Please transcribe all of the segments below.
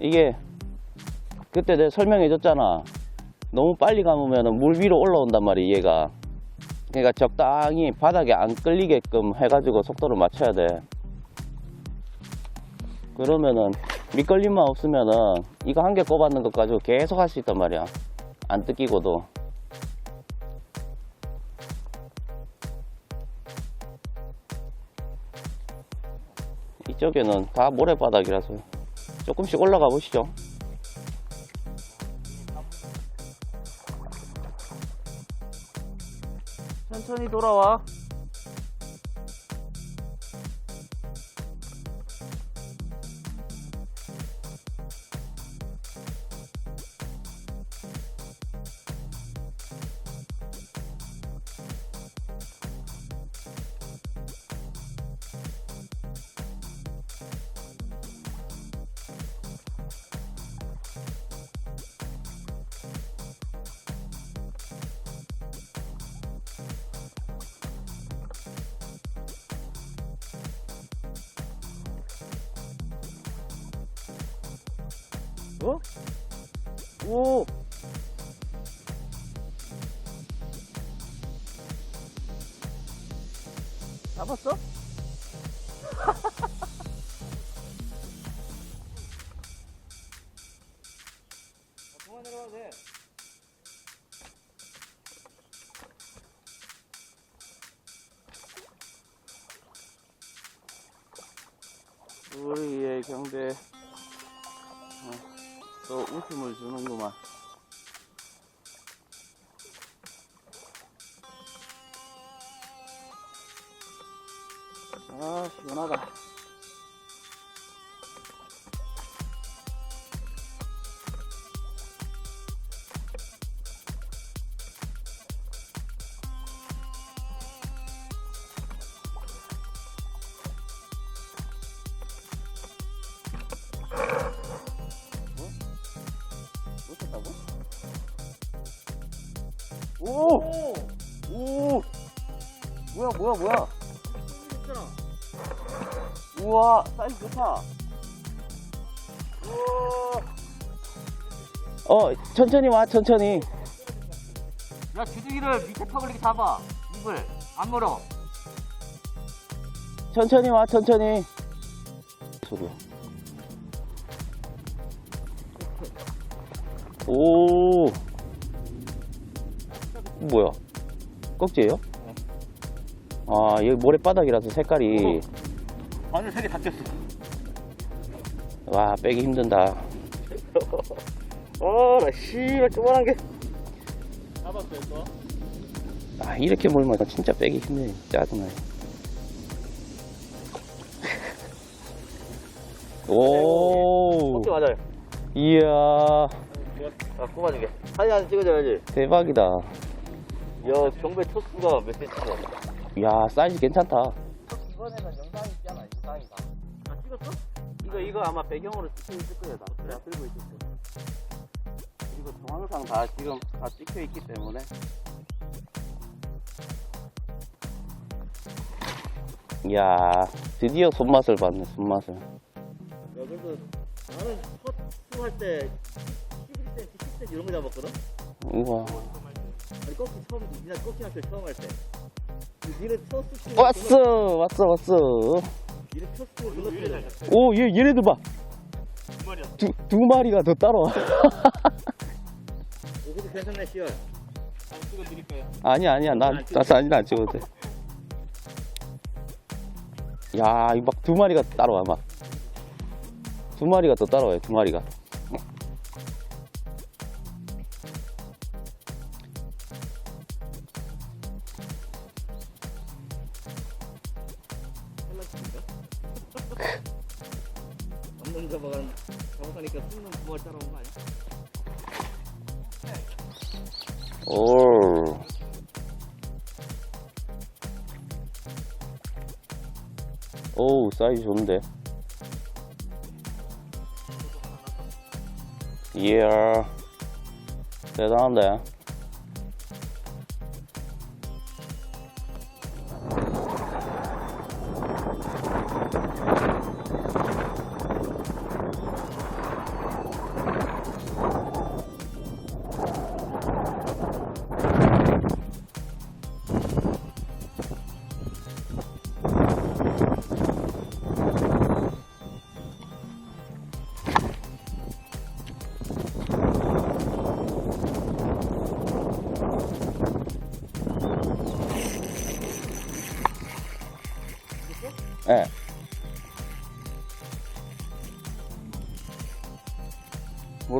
이게 그때 내가 설명해 줬잖아. 너무 빨리 감으면 물 위로 올라온단 말이야, 얘가. 그러니까 적당히 바닥에 안 끌리게끔 해가지고 속도를 맞춰야 돼. 그러면은 밑걸림만 없으면은 이거 한 개 꼽았는 것 가지고 계속 할 수 있단 말이야. 안 뜯기고도. 이쪽에는 다 모래바닥이라서 조금씩 올라가 보시죠. 천천히 돌아와. 어? 오! 잡았어? 아, 시원하다. 오! 오! 뭐야, 뭐야, 뭐야? 우와, 사이즈 좋다. 어, 천천히 와, 천천히. 야 주둥이를 밑에 퍼글리게 잡아 입을 안 물어 천천히 와, 천천히. 소리야. 오. 뭐야? 꺽지예요? 아, 여기 모래바닥이라서 색깔이. 바늘 세개 다 꼈어 와, 빼기 힘든다. 어 나 씨발 조만한 게 잡았어요 또? 아, 이렇게 몰면 진짜 빼기 힘드네. 짜증나. 오. 어떻게 맞아요? 이야, 아 꼽아주게 사진 한 찍어줘야지 대박이다. 야 경배 토스가 몇 센치야 야, 사이즈 괜찮다. 이번에는 영 이거, 이거 아마 배경으로 찍혀 있을 거야. 나. 내가 들고 있었어. 그리고 동영상 다 지금 다 찍혀 있기 때문에. 이야, 드디어 손맛을 봤네, 손맛을. 야 그래도 나는 첫 할때 11cm 10cm 이런 거 잡았거든? 우와. 아니 꺾기 처음 니나 꺾기 할때 처음 할때 니네 첫 수치 왔어, 왔어, 왔어. 오, 얘, 얘네들 봐. 두 두, 두 마리가 더 따라와. 오 근데 괜찮네 씨알 안 찍어드릴까요? 아니야, 아니야. 난, 나 사진 안 찍어도 돼. 야, 이 막 두 마리가 따라와, 막. 두 마리가 더 따라와요, 두 마리가. 오우, 사이즈 좋은데. 이야. 대단한데.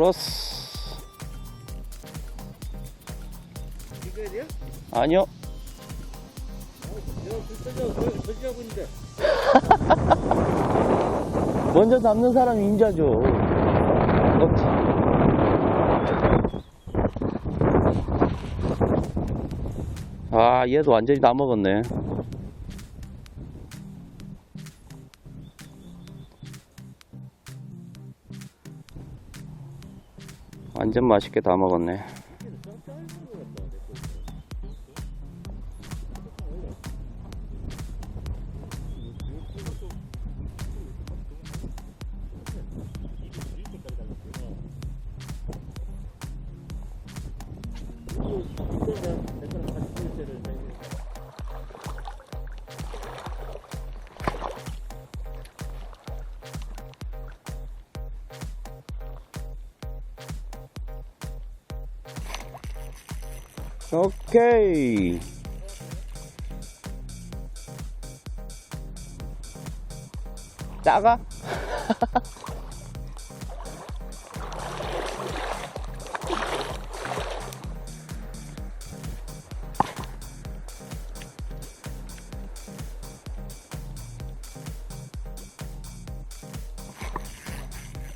오라스. 이거야 돼요? 아니요. 내가 불 떠져 설치하고 있는데 먼저 잡는 사람이 임자죠. 그렇지. 아, 얘도 완전히 다 먹었네. 완전 맛있게 다 먹었네. 오케이. 작아?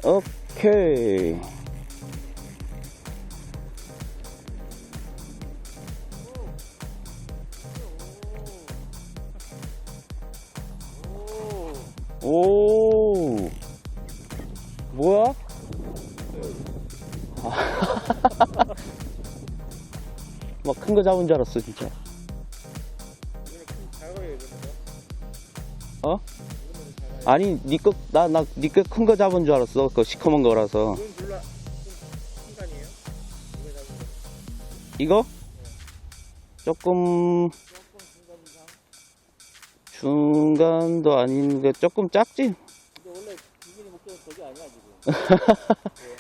오케이. 큰 거 잡은 줄 알았어, 진짜. 어? 아니, 니꺼, 나, 나, 니꺼 큰거 잡은 줄 알았어. 그 시커먼 거라서. 이거? 조금, 중간도 아닌 게 조금 작지? 근데 원래 기준이 목표는 저기 아니야 지금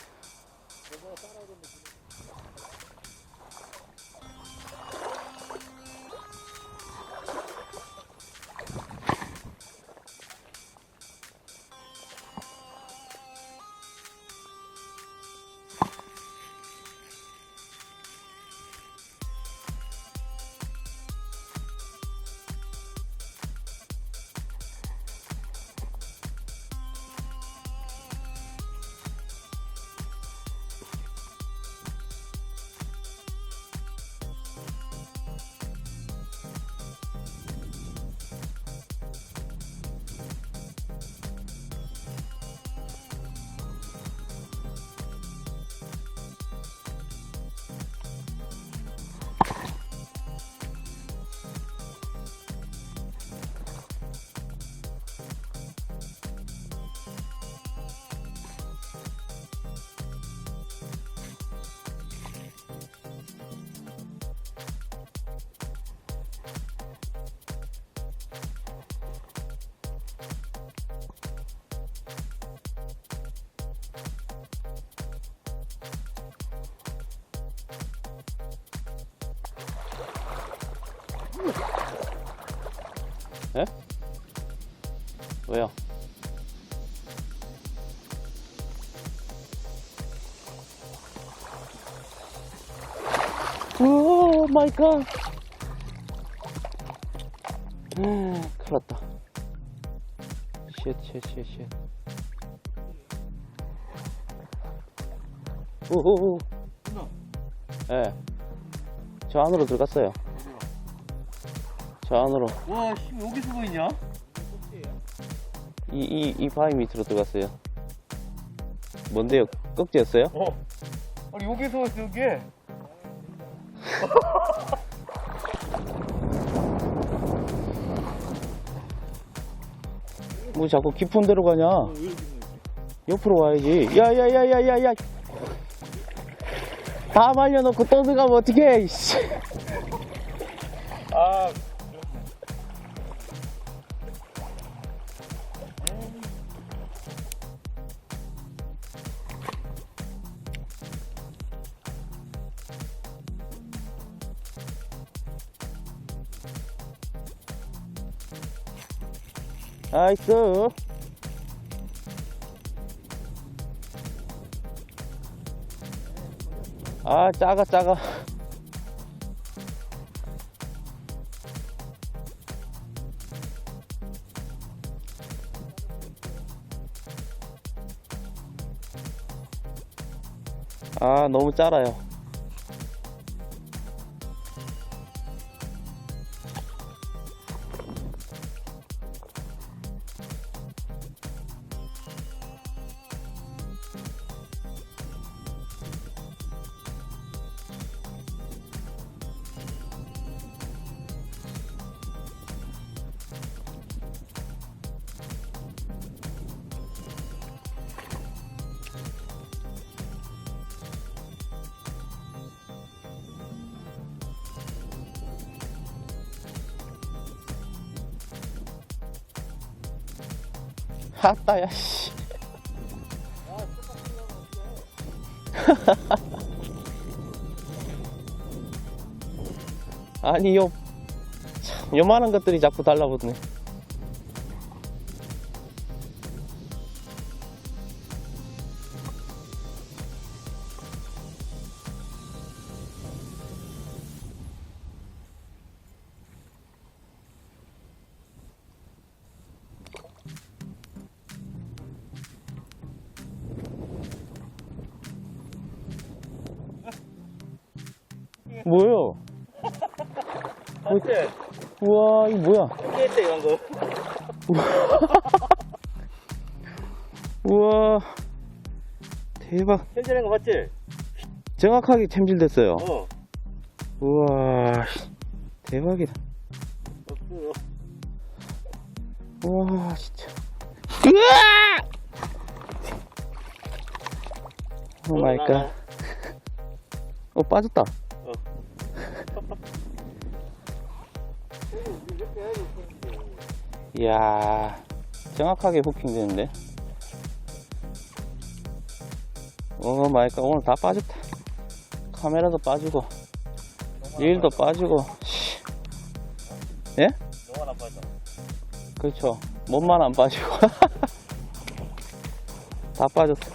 왜요? 오 마이 갓. 아, 큰일 났다. 쉣, 쉣, 쉣, 쉣. 오오오. 끝나 예. 저 안으로 들어갔어요. 저 안으로. 와 씨, 여기 숨어 있냐? 이, 이, 이 바위 밑으로 들어갔어요. 뭔데요? 꺽지였어요? 어 아니 여기 숨어 있어 여기 뭐 자꾸 깊은 데로 가냐? 옆으로 와야지. 야, 야, 야, 야, 야, 야. 다 말려놓고 또 들어가면 어떡해, 이씨. 아 나이스. 아, 작아, 작아. 아, 너무 짜라요. 하따, 야, 씨. 아니, 요, 참, 요만한 것들이 자꾸 달라붙네. 뭐요? 맞지? 우와, 이거 뭐야? 깨때 이런 거. 우와, 대박. 현질한 거 봤지? 정확하게 챔질됐어요. 어. 우와, 씨, 대박이다. 없어. 우와, 진짜. 으아! 오 마이 갓. 어, 빠졌다. 이야, 정확하게 후킹 되는데. 오 마이 갓, 오늘 다 빠졌다. 카메라도 빠지고, 일도 빠지고, 씨. 예? 너가 나빠졌다. 그렇죠. 몸만 안 빠지고. 다 빠졌어.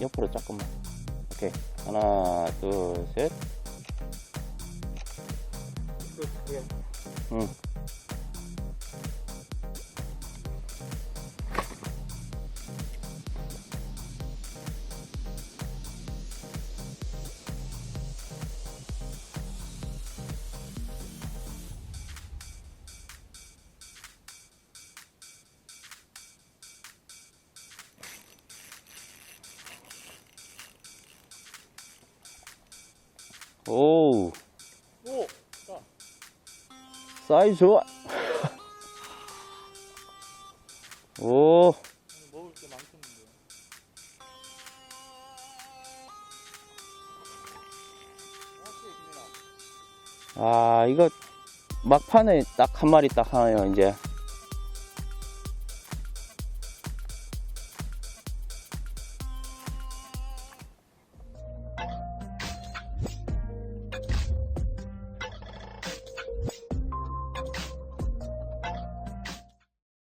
옆으로 조금만. 오케이. 하나, 둘, 셋. 응. 오우. 오! 자, 사이즈 좋아. 오, 먹을 게 많겠는데. 아, 이거 막판에 딱 한 마리 딱 하네요, 이제.